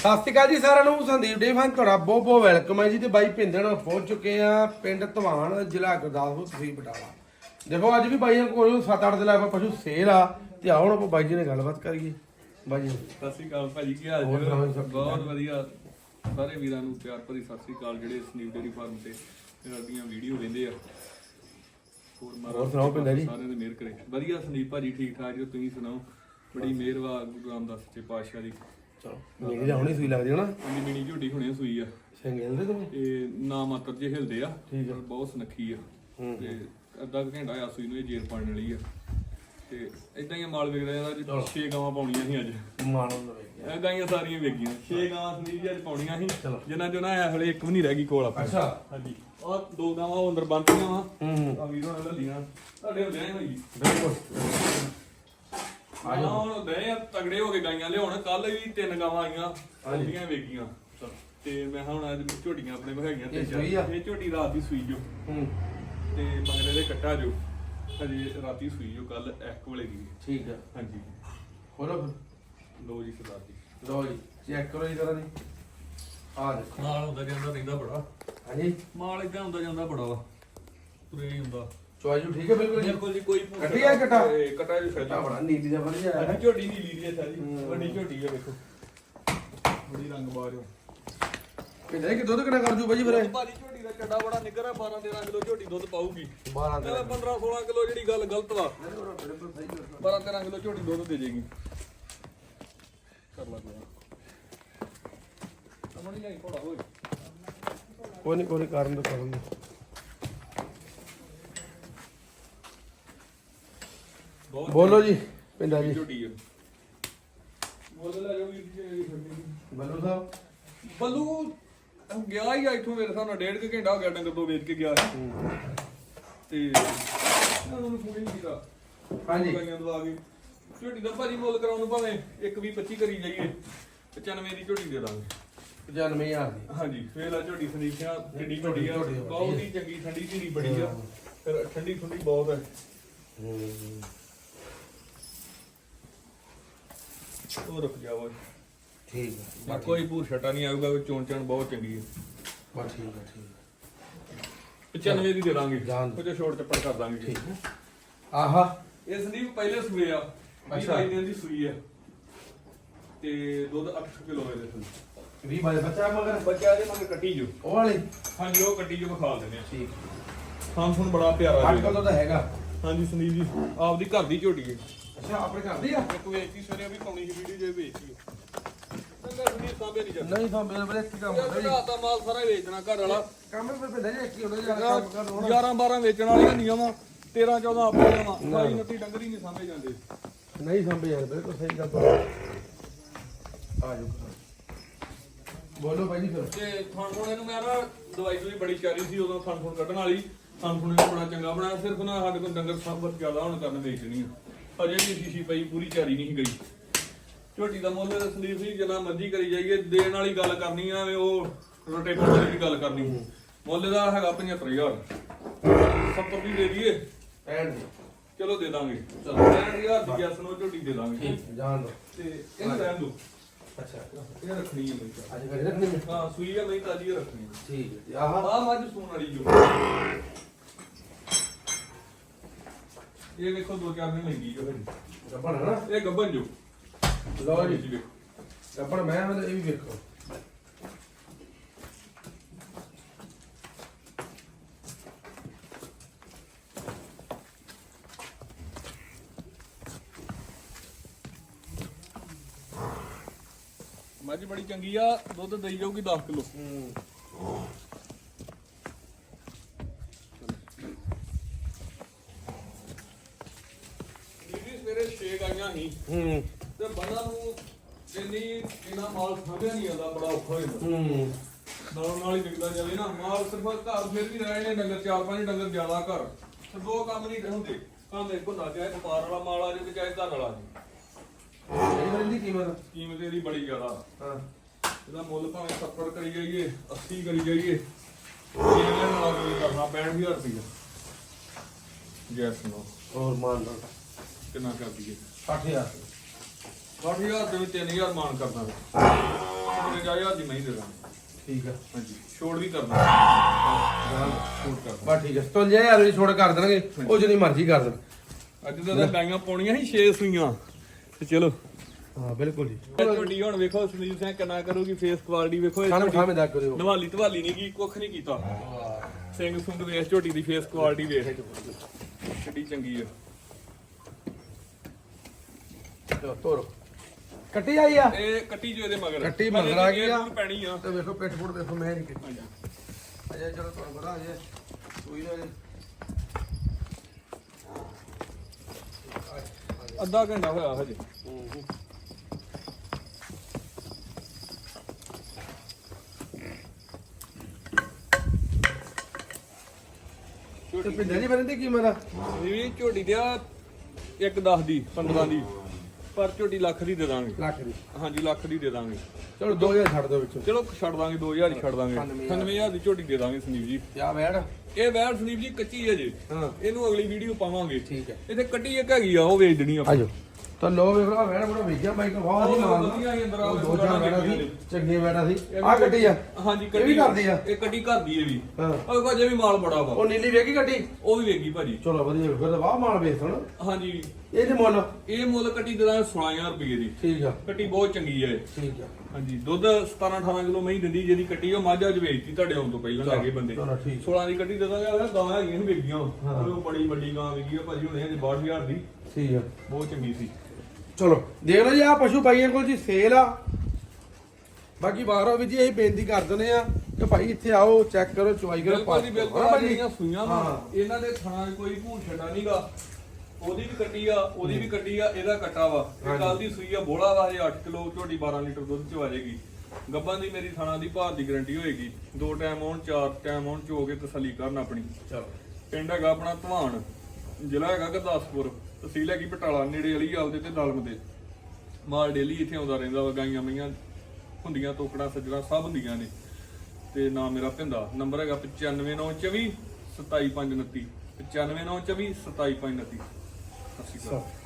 ਸਤਿ ਸ਼੍ਰੀ ਅਕਾਲ ਜੀ ਸਾਰਿਆਂ ਨੂੰ ਸੰਦੀਪ ਡੇ ਫਨ ਤੁਹਾਡਾ ਬਹੁਤ ਬਹੁਤ ਵੈਲਕਮ ਹੈ ਜੀ ਤੇ ਬਾਈ ਪਿੰਦਣ ਪਹੁੰਚ ਚੁੱਕੇ ਆ ਪਿੰਡ ਧਵਾਨ ਜ਼ਿਲ੍ਹਾ ਗੁਰਦਾਸਪੁਰ ਤਹਿਸੀਲ ਬਟਾਲਾ। ਦੇਖੋ ਅੱਜ ਵੀ ਬਾਈਆਂ ਕੋਲ 7-8 ਦੇ ਲਾਵਾ ਪਸ਼ੂ ਸੇਲ ਆ ਤੇ ਆਓ ਹੁਣ ਆਪਾਂ ਬਾਈ ਜੀ ਨਾਲ ਗੱਲਬਾਤ ਕਰੀਏ। ਬਾਈ ਜੀ। ਸਤਿ ਸ਼੍ਰੀ ਅਕਾਲ ਭਾਜੀ ਕੀ ਹਾਲ ਹੋਰ ਸੁਣਾਓ ਜੀ, ਸਭ ਜੀ ਠੀਕ ਬਹੁਤ ਵਧੀਆ। ਸਾਰੇ ਵੀਰਾਂ ਨੂੰ ਪਿਆਰ ਭਰੀ ਸਤਿ ਸ਼੍ਰੀ ਅਕਾਲ ਜਿਹੜੇ ਸਨੀਪ ਡੇਰੀ ਫਾਰਮ ਤੇ ਦੀਆਂ ਵੀਡੀਓ ਲੈਂਦੇ ਆ। ਹੋਰ ਸੁਣਾਓ ਪਿੰਡਾ ਜੀ? ਸਾਰਿਆਂ ਦੇ ਮਿਹਰ ਕਰੇ। ਵਧੀਆ ਸਨੀਪ ਭਾਜੀ ਠੀਕ ਠਾਕ ਜੀ ਤੁਸੀਂ ਸੁਣਾਓ? ਬੜੀ ਮਿਹਰਬਾਨ ਗੁਰੂ ਰਾਮਦਾਸ ਸੱਚੇ ਪਾਤਸ਼ਾਹ ਦੀ। ਚਲੋ ਮੇਰੀ ਤਾਂ ਹੁਣੀ ਸੂਈ ਲੱਗਦੀ ਹੋਣਾ। ਇੰਨੀ ਮਿਣੀ ਝੋਟੀ ਹੁਣੇ ਸੂਈ ਆ। ਸਿੰਗਲ ਦੇ ਤੁਸੀਂ ਇਹ ਨਾ ਮਾਤਰ ਜੇ ਹਿਲਦੇ ਆ ਠੀਕ ਆ। ਪਰ ਬਹੁਤ ਸੁਨੱਖੀ ਆ। ਹੂੰ। ਤੇ ਅੱਧਾ ਕੁ ਘੰਟਾ ਆ ਸੂਈ ਨੂੰ ਇਹ ਜੇਰ ਪਾਣ ਵਾਲੀ ਆ। ਤੇ ਇਦਾਂ ਹੀ ਆ ਮਾਲ ਵਿਕਦਾ ਜਾਂਦਾ ਚਲੋ। ਜੀ 6 ਗਾਵਾਂ ਪਾਉਣੀਆਂ ਸੀ ਅੱਜ। ਮਾਣੋ ਲਵੇ ਇਹ ਗਾਈਆਂ ਸਾਰੀਆਂ ਵੇਗੀਆਂ 6 ਗਾਵਾਂ ਸੰਦੀਪ ਜੀ ਅੱਜ ਪਾਉਣੀਆਂ ਸੀ। ਚਲੋ। ਜਿਨ੍ਹਾਂ ਚੋਂ ਨਾ ਇਹ ਹਲੇ ਇੱਕ ਵੀ ਨਹੀਂ ਰਹਿ ਗਈ ਕੋਲ ਆਪਾਂ ਅੱਛਾ। ਹਾਂਜੀ। ਔਰ ਦੋ ਗਾਵਾਂ ਉਹ ਅੰਦਰ ਬੰਨ੍ਹਤੀਆਂ ਵਾ। ਹੂੰ ਆ ਵੀਰੋਂ ਨੇ ਲੱਲੀਆਂ ਤੁਹਾਡੇ ਹੁੰਦੇ ਆ ਹੋਈ। ਬਿਲਕੁਲ। ਆ ਹੁਣ ਤਗੜੇ ਹੋ ਕੇ ਗਾਈਆਂ ਲਿਆਉਣ ਕੱਲ ਵੀ ਤਿੰਨ ਗਾਵਾਂ ਆਈਆਂ ਉਹਦੀਆਂ ਵੇਗੀਆਂ ਤੇ ਮੈਂ ਹੁਣ ਅੱਜ ਝੋਟੀਆਂ ਆਪਣੇ ਕੋਲ ਹੈਗੀਆਂ ਇਹ ਚਾਰ। ਸੂਈ ਆ? ਇਹ ਝੋਟੀ ਰਾਤ ਦੀ ਸੂਈ ਜੋ। ਹੂੰ। ਤੇ ਮਗਰੇ ਦੇ ਕੱਟਾ ਜੋ। ਹਜੇ ਰਾਤੀ ਸੂਈ ਜੋ ਕੱਲ ਇੱਕ ਵੇਲੇ ਦੀ। ਠੀਕ ਆ। ਹਾਂਜੀ। ਖੋਲੋ ਫਿਰ। ਲੋ ਜੀ ਸਰਦਾਰ ਜੀ ਲਓ ਜੀ ਚੈੱਕ ਕਰੋ ਜੀ ਜਰਾ ਜੀ। ਆ ਦੇਖੋ। ਮਾਲ ਹੁੰਦਾ ਜਾਂਦਾ ਰਹਿੰਦਾ ਬੜਾ। ਹਾਂਜੀ। ਮਾਲ ਇਦਾਂ ਹੁੰਦਾ ਜਾਂਦਾ ਬੜਾ ਵਾ। ਤੁਰੇ ਹੀ ਹੁੰਦਾ। ਚੁਆਈ ਜੀ ਠੀਕ ਹੈ ਬਿਲਕੁਲ ਜੀ। ਬਿਲਕੁਲ ਜੀ ਕੋਈ ਭੂਤ ਕੱਟੀ ਆ ਕੱਟਾ? ਇਹ ਕੱਟਾ ਜੀ ਫਿਰ ਕੱਟਾ ਬੜਾ ਨੀਲੀ ਦਾ ਵਧੀਆ ਹੈ ਅੱਛਾ ਝੋਟੀ ਨੀਲੀ ਦੀ ਹੈ ਸਾਰੀ। ਵੱਡੀ ਝੋਟੀ ਹੈ ਵੇਖੋ। ਬੜੀ ਰੰਗ ਬਾਰਿਓ ਕਿੰਨੇ ਕਿ ਦੁੱਧ ਕਿੰਨਾ ਕਰ ਜੂ ਬਾਜੀ ਫਿਰ? ਭਾਰੀ ਝੋਟੀ ਦਾ ਚੱਡਾ ਬੜਾ ਨਿੱਗਰ ਹੈ 12 13 ਕਿਲੋ ਝੋਟੀ ਦੁੱਧ ਪਾਊਗੀ। 12 ਇਹ 15 16 ਕਿਲੋ ਜਿਹੜੀ ਗੱਲ ਗਲਤ ਵਾ। 12 13 ਕਿਲੋ ਝੋਟੀ ਦੁੱਧ ਦੇ ਜੇਗੀ ਕਰ ਲਾ ਕੋਈ ਅਮਣੀ ਥੋੜਾ ਕੋਈ ਨਹੀਂ ਕੋਈ ਨੀ, ਕਰਨ ਦੋ ਕਰਨ ਦੋ ਬੋਲੋ ਜੀ ਪਿੰਡਾ ਜੀ ਝੋਟੀ ਹੈ ਬੋਲ ਲੈ ਜੋ ਵੀਰ ਜੀ। ਬੱਲੂ ਸਾਹਿਬ। ਬੱਲੂ ਗਿਆ ਹੀ ਆ ਇੱਥੋਂ ਮੇਰੇ ਹਿਸਾਬ ਨਾਲ ਡੇਢ ਕੁ ਘੰਟਾ ਹੋ ਗਿਆ ਡੰਗਰ ਤੋਂ ਵੇਚ ਕੇ ਗਿਆ ਸੀ। ਤੇ ਇਹਨਾਂ ਨੂੰ ਫੋਨ ਨਹੀਂ ਕੀਤਾ ਹਾਂਜੀ। ਗਾਈਆਂ ਦਵਾ ਕੇ। ਝੋਟੀ ਦਾ ਭਾਜੀ ਮੁੱਲ ਕਰਾਉਣ ਨੂੰ ਭਾਵੇਂ ਇੱਕ ਵੀ 25 ਕਰੀ ਜਾਈਏ 95 ਦੀ ਝੋਟੀ ਦੇ ਦਾਂਗੇ। 95000 ਦੀ। ਹਾਂਜੀ ਫੇਰ ਆ ਝੋਟੀ ਸੰਦੀਖਿਆ ਕਿੱਡੀ ਝੋਟੀ- ਵੱਡੀ ਆ। ਝੋਟੀ ਬਹੁਤ ਹੀ ਚੰਗੀ ਠੰਡੀ ਢੀਰੀ ਬੜੀ ਆ। ਫਿਰ ਠੰਡੀ ਠੰਡੀ ਬਹੁਤ ਹੈ। ਉਹ ਰੁਕ ਜਾ ਓਏ। ਠੀਕ ਹੈ ਕੋਈ ਭੂਰ ਛਟਾ ਨਹੀਂ ਆਊਗਾ ਕੋਈ ਚੋਣ ਚਾਣ ਬਹੁਤ ਚੰਗੀ ਹੈ ਬਸ ਠੀਕ ਹੈ ਠੀਕ 95 ਦੀ ਦੇ ਦਾਂਗੇ। ਜਾਣ ਕੁਝ ਛੋੜ ਚੱਪੜ ਕਰ ਦਾਂਗੇ। ਠੀਕ ਹੈ ਆਹਾ। ਇਹ ਸੰਦੀਪ ਪਹਿਲੇ ਸੂਏ ਆ ਅੱਛਾ। ਅੱਛਾ ਦਿਨ ਦੀ ਸੂਈ ਆ। ਤੇ ਦੁੱਧ 8 ਕਿਲੋ ਇਹਦੇ ਥੱਲੇ 20 ਬਾਰੇ ਬੱਚਾ ਮਗਰ? ਬੱਚਾ ਦੇ ਮਗਰ ਕੱਟੀ ਜੋ। ਉਹ ਵਾਲੀ? ਹਾਂਜੀ ਉਹ ਕੱਟੀ ਜੋ ਵਿਖਾ ਦਿੰਦੇ ਆ। ਠੀਕ। ਖਾਣ ਹੁਣ ਬੜਾ ਪਿਆਰਾ ਅੱਜ ਜੀ ਕੱਲ ਤਾਂ ਹੈਗਾ। ਹਾਂਜੀ ਸੰਦੀਪ ਜੀ ਆਪਦੀ ਘਰ ਦੀ ਝੋਟੀ ਹੈ ਅੱਛਾ ਆਪਣੇ ਘਰ ਦੀ ਆ? ਇੱਕ ਵੇਚੀ ਸਵੇਰੇ ਵੀ ਪਾਉਣੀ ਸੀ ਵੀਡੀਓ ਜੇ ਵੇਚੀ ਚੰਗਾ ਸੰਦੀਪ ਸਾਂਭੇ ਨਹੀਂ ਜਾਂਦਾ ਨਹੀਂ ਤਾਂ ਮੇਰੇ ਬਲੇ ਕੀ ਕੰਮ ਹੁੰਦਾ ਜੀ। ਦਾ ਮਾਲ ਸਾਰਾ ਵੇਚਣਾ ਘਰ ਵਾਲਾ। ਕੰਮ ਵੀ ਪਿੰਡਾ ਜੀ ਕੀ ਹੁੰਦਾ ਜੀ ਕੰਮ ਕਰ ਹੋਣਾ। 11 12 ਵੇਚਣ ਵਾਲੀਆਂ ਹੁੰਦੀਆਂ ਵਾ 13 14 ਆਪਣੀਆਂ ਵਾ। ਸਾਈ ਨੱਤੀ ਡੰਗਰ ਹੀ ਨਹੀਂ ਸਾਂਭੇ ਜਾਂਦੇ। ਨਹੀਂ ਸੰਭੇ ਯਾਰ ਬਿਲਕੁਲ ਸਹੀ ਗੱਲ ਆ। ਜਾਓ। ਬੋਲੋ ਭਾਈ ਜੀ ਫਿਰ। ਤੇ ਥਣ ਥਣ ਇਹਨੂੰ ਮੈਂ ਨਾ ਦਵਾਈ ਦੂਈ ਬੜੀ ਚਾਰੀ ਸੀ ਉਦੋਂ ਥਣ ਥਣ ਕੱਢਣ ਵਾਲੀ। ਥਣ ਥਣ ਇਹਨੂੰ ਬੜਾ ਚੰਗਾ ਬਣਾਇਆ ਸਿਰਫ ਨਾ ਸਾਡੇ ਕੋਲ ਡੰਗਰ ਸਾਬਤ ਜ਼ਿਆਦਾ ਹੋਣ ਕਾਰਨ ਵੇਚਣੀ ਆ। ਅਜੇ ਵੀ ਸ਼ੀਸ਼ੀ ਪਈ ਪੂਰੀ ਚਾਰੀ ਨਹੀਂ ਗਈ ਝੋਟੀ ਦਾ ਮੁੱਲ ਸੰਦੀਪ ਸੀ ਜਿੰਨਾ ਮਰਜ਼ੀ ਕਰੀ ਜਾਈਏ ਦੇਣ ਵਾਲੀ ਗੱਲ ਕਰਨੀ ਆ ਵੀ ਉਹ ਰੋਟੇ ਵਾਲੀ ਵੀ ਗੱਲ ਕਰਨੀ। ਮੁੱਲ ਦਾ ਹੈਗਾ 75000 70 ਵੀ ਦੇ ਦਈਏ। ਜੀ ਚਲੋ ਦੇ ਦਾਂਗੇ। ਚਲੋ 60000 ਦੀ ਜੈਸ ਨੂੰ ਝੋਟੀ ਦੇ ਦਾਂਗੇ। ਜਾਣ ਦੋ। ਤੇ ਇਹਨੂੰ ਰਹਿਣ ਦੋ। ਅੱਛਾ। ਇਹ ਰੱਖਣੀ ਹੈ ਮੇਰੀ ਅੱਜ ਘਰੇ ਰੱਖਣੀ ਹੈ ਹਾਂ ਸੂਈ ਆ ਨਹੀਂ ਤਾਜੀ ਰੱਖਣੀ ਠੀਕ ਹੈ ਜੀ ਆਹਾ ਆ ਮੱਝ ਸੂਣ ਵਾਲੀ ਜੋ। ਇਹ ਵੇਖੋ ਦੋ ਚਾਰ ਦਿਨ ਲੱਗੀ ਜੋ ਹੈ। ਨਾ? ਇਹ ਗੱਬਨ ਜੋ। ਲਓ ਜੀ। ਵੇਖੋ। ਮੈਂ ਮਤਲਬ ਇਹ ਵੀ ਵੇਖੋ। ਮੱਝ ਬੜੀ ਚੰਗੀ ਆ ਦੁੱਧ ਦੇਈ ਜਾਊਗੀ 10 ਕਿਲੋ। ਹੂੰ। ਸਵੇਰੇ 6 ਗਾਈਆਂ ਸੀ ਹੂੰ। ਤੇ ਬੰਦਾ ਨੂੰ ਜਿੰਨੀ ਇੰਨਾ ਮਾਲ ਸਾਂਭਿਆ ਨਹੀਂ ਜਾਂਦਾ ਬੜਾ ਔਖਾ ਹੋ ਜਾਂਦਾ। ਹੂੰ। ਨਾਲ ਨਾਲ ਹੀ ਵਿਕਦਾ ਜਾਵੇ ਨਾ। ਮਾਲ ਸਿਰਫ ਘਰ ਫਿਰ ਵੀ ਰਹੇ ਨੇ ਡੰਗਰ ਚਾਰ ਪੰਜ ਡੰਗਰ ਜ਼ਿਆਦਾ ਘਰ। ਤੇ ਦੋ ਕੰਮ ਨਹੀਂ ਹੁੰਦੇ ਕੰਮ ਇੱਕ ਹੁੰਦਾ ਚਾਹੇ ਵਪਾਰ ਵਾਲਾ ਮਾਲ ਆ ਜਾਵੇ ਤੇ ਚਾਹੇ ਘਰ ਵਾਲਾ ਆ ਇਹ ਵਾਲੀ ਦੀ ਕੀਮਤ? ਕੀਮਤ ਇਹਦੀ ਬੜੀ ਜ਼ਿਆਦਾ। ਹਾਂ। ਇਹਦਾ ਮੁੱਲ ਭਾਵੇਂ 70 ਕਰੀ ਜਾਈਏ 80 ਕਰੀ ਜਾਈਏ ਇਹਨੇ ਨਾਲ ਕੋਈ ਕਰਨਾ 65000 ਰੁਪਏ ਜੈਸ ਨੋ ਹੋਰ ਮਾਨ ਦੋ। ਕਿੰਨਾ ਕਰ ਦਈਏ? 60000 60000 ਦੇ ਵਿੱਚ 3000 ਮਾਨ ਕਰਦਾ 55000 ਮੈਂ ਹੀ ਦੇ ਦਾਂ ਠੀਕ ਆ। ਹਾਂਜੀ ਛੋੜ ਵੀ ਕਰ ਦਾਂ ਛੋੜ ਕਰ ਦਾਂ ਬਸ ਠੀਕ ਆ। 57000 ਦੀ ਛੋੜ ਕਰ ਦੇਣਗੇ। ਉਹ ਜਿੰਨੀ ਮਰਜ਼ੀ ਕਰ ਦੇਣ। ਅੱਜ ਤਾਂ ਡਾਈਆਂ ਪਾਉਣੀਆਂ ਸੀ 6 ਸੂਈਆਂ। ਤੇ ਚਲੋ। ਹਾਂ ਬਿਲਕੁਲ ਜੀ। ਝੋਟੀ ਹੁਣ ਵੇਖੋ ਸੁਨੀਲ ਸਿੰਘ ਕਿੰਨਾ ਕਰੂਗੀ ਫੇਸ ਕੁਆਲਿਟੀ ਵੇਖੋ ਇਹ ਖਾਣ ਦਾ ਕਰਿਓ। ਨਵਾਲੀ ਧਵਾਲੀ ਨਹੀਂ ਕੀ ਕੁੱਖ ਨਹੀਂ ਕੀਤਾ। ਸਿੰਘ ਸੁੰਗ ਵੇਖ ਝੋਟੀ ਦੀ ਫੇਸ ਕੁਆਲਿਟੀ ਵੇਖ। ਕਿੱਡੀ ਚੰਗੀ ਆ। ਤੋਰੋ। ਕੱਟੀ ਆਈ ਆ? ਇਹ ਕੱਟੀ ਜੋ ਇਹਦੇ ਮਗਰ ਕੱਟੀ ਮਗਰ ਆ ਗਈ ਆ। ਪੈਣੀ ਆ। ਤੇ ਵੇਖੋ ਪਿੱਠ ਪੁੱਠ ਦੇਖੋ ਮੈਂ ਨਹੀਂ ਕੀਤੀ। ਅਜੇ ਚਲੋ ਤੁਹਾਨੂੰ ਪਤਾ ਅਜੇ। ਸੂਈ ਨਾ ਅੱਧਾ ਘੰਟਾ ਹੋਇਆ ਹਜੇ। ਤੇ ਪਿੰਡਾਂ ਦੀ ਬੰਦੇ ਕੀ ਮੇਰਾ ਇਹ ਵੀ ਝੋਟੀ ਦੇ ਆ ਇੱਕ 10 ਦੀ 15 ਦੀ। ਪਰ ਝੋਟੀ ਲੱਖ ਦੀ ਦੇ ਦਾਂਗੇ। ਲੱਖ ਦੀ। ਹਾਂਜੀ ਲੱਖ ਦੀ ਦੇ ਦਾਂਗੇ। ਚਲੋ 2000 ਛੱਡ ਦਿਓ ਵਿੱਚੋਂ। ਚਲੋ ਛੱਡ ਦਾਂਗੇ 2000 ਹੀ ਛੱਡ ਦਾਂਗੇ। 98000 ਦੀ ਝੋਟੀ ਦੇ ਦਾਂਗੇ ਸੰਦੀਪ ਜੀ। ਕਿਆ ਬੈੜ ਇਹ ਵੈਰ ਸੰਦੀਪ ਜੀ ਕੱਚੀ ਹੈ ਜੀ। ਹਾਂ। ਇਹਨੂੰ ਅਗਲੀ ਵੀਡੀਓ ਪਾਵਾਂਗੇ। ਠੀਕ ਹੈ। ਇੱਥੇ ਕੱਟੀ ਇੱਕ ਹੈਗੀ ਆ ਉਹ ਵੇਚ ਦੇਣੀ ਆਪਾਂ। ਆਜੋ ਤਾਂ ਲੋ ਵੇਖ ਲਓ ਬੈੜ ਬੜਾ ਵੇਖਿਆ ਬਾਈ ਕੋ ਬਹੁਤ ਹੀ ਵਧੀਆ ਅੰਦਰ ਆ ਕੇ ਦੋ ਚਾਰ ਵੇਖੀਆਂ ਸੀ। ਚੰਗੀਆਂ ਬੈੜਾ ਸੀ। ਆ ਕੱਟੀ ਆ। ਹਾਂਜੀ ਇਹ ਵੀ ਕਰਦੀ ਆ? ਇਹ ਕੱਟੀ ਕਰਦੀ ਇਹ ਵੀ। ਹਾਂ। ਉਹ ਕੋ ਜੇ ਵੀ ਮਾਲ ਬੜਾ ਵਾ। ਉਹ ਨੀਲੀ ਵੇਖੀ ਕੱਟੀ ਉਹ ਵੀ ਵੇਗੀ ਭਾਜੀ। ਚਲੋ ਵਧੀਆ ਫਿਰ ਤਾਂ ਵਾਹ ਮਾਲ ਵੇਚ ਹੁਣ। ਹਾਂਜੀ। ਇਹ ਤੇ ਮੁੱਲ? ਇਹ ਮੁੱਲ ਕੱਟੀ ਦੇ ਦਾਂਗੇ 16000 ਰੁਪਏ ਦੀ। ਠੀਕ ਆ। ਕੱਟੀ ਬਹੁਤ ਚੰਗੀ ਹੈ ਠੀਕ ਆ। ਹਾਂਜੀ ਦੁੱਧ 17 18 ਕਿਲੋ ਮਹੀਂ ਦਿੰਦੀ ਜਿਹਦੀ ਕੱਟੀ ਉਹ ਮਾਝਾ ਚ ਵੇਚਤੀ ਤੁਹਾਡੇ ਆਉਣ ਤੋਂ ਪਹਿਲਾਂ ਲੈ ਗਏ ਬੰਦੇ। ਚਲੋ ਠੀਕ 16 ਦੀ ਕੱਟੀ ਦੇ ਦਾਂਗੇ ਉਹ ਗਾਂ ਹੈਗੀਆਂ ਵੇਗੀਆਂ ਉਹ ਬੜੀ ਵੱਡੀ ਗਾਂ ਵੇਗੀ ਆ ਭਾਜੀ ਹੁਣੇ ਹਜੇ 62000 ਦੀ। ਠੀਕ ਆ। ਬਹੁਤ ਚੰਗੀ ਸੀ। ਚਲੋ ਦੇਖ ਲਓ ਜੀ ਆ ਪਸ਼ੂ ਭਾਈਆਂ ਕੋਲ ਜੀ ਸੇਲ ਆ। ਬਾਕੀ ਬਾਹਰੋਂ ਵੀ ਜੀ ਅਸੀਂ ਬੇਨਤੀ ਕਰ ਦਿੰਦੇ ਆ ਕਿ ਭਾਈ ਇੱਥੇ ਆਓ ਚੈੱਕ ਕਰੋ ਚੁਆਈ ਕਰੋ ਬਿਲਕੁਲ ਜੀ ਬਿਲਕੁਲ ਹਾਂ ਆ ਭਾਈ? ਜਿਹੜੀਆਂ ਸੂਈਆਂ ਹਾਂ। ਇਹਨਾਂ ਦੇ ਥਣਾ 'ਚ ਕੋਈ ਭੂਰ ਛੱਡਾ ਨਹੀਂਗਾ ਉਹਦੀ ਵੀ ਕੱਟੀ ਆ ਉਹਦੀ ਵੀ ਕੱਟੀ ਆ ਇਹਦਾ ਕੱਟਾ ਵਾ। ਇਹ ਕੱਲ ਦੀ ਸੂਈ ਆ ਬੋਲਾ ਵਾ ਹਜੇ 8 ਕਿਲੋ ਝੋਟੀ 12 ਲੀਟਰ ਦੁੱਧ ਚ ਆ ਜਾਏਗੀ ਗੱਬਾਂ ਦੀ ਮੇਰੀ ਥਣਾ ਦੀ ਭਾਰ ਦੀ ਗਾਰੰਟੀ ਹੋਏਗੀ। ਦੋ ਟਾਈਮ ਆਉਣ ਚਾਰ ਟਾਈਮ ਆਉਣ ਚੋ ਕੇ ਤਸੱਲੀ ਕਰਨ ਆਪਣੀ। ਚਲੋ। ਪਿੰਡ ਹੈਗਾ ਆਪਣਾ ਧਵਾਨ ਜ਼ਿਲ੍ਹਾ ਹੈਗਾ ਗੁਰਦਾਸਪੁਰ। ਤਹਿਸੀਲ ਹੈਗੀ ਬਟਾਲਾ, ਨੇੜੇ ਵਾਲੀ ਆਪਦੇ ਤੇ ਦਲਮ ਦੇ। ਮਾਲ ਡੇਲੀ ਇੱਥੇ ਆਉਂਦਾ ਰਹਿੰਦਾ ਵਾ, ਗਾਈਆਂ ਮਈਆਂ ਹੁੰਦੀਆਂ, ਤੋਕੜਾਂ ਸੱਜਣਾ ਸਭ ਹੁੰਦੀਆਂ ਨੇ। ਤੇ ਨਾਮ ਮੇਰਾ ਭਿੰਦਾ, ਨੰਬਰ ਹੈਗਾ 95924 27529 95924 27529 ਸਤਿ ਸ਼੍ਰੀ ਅਕਾਲ।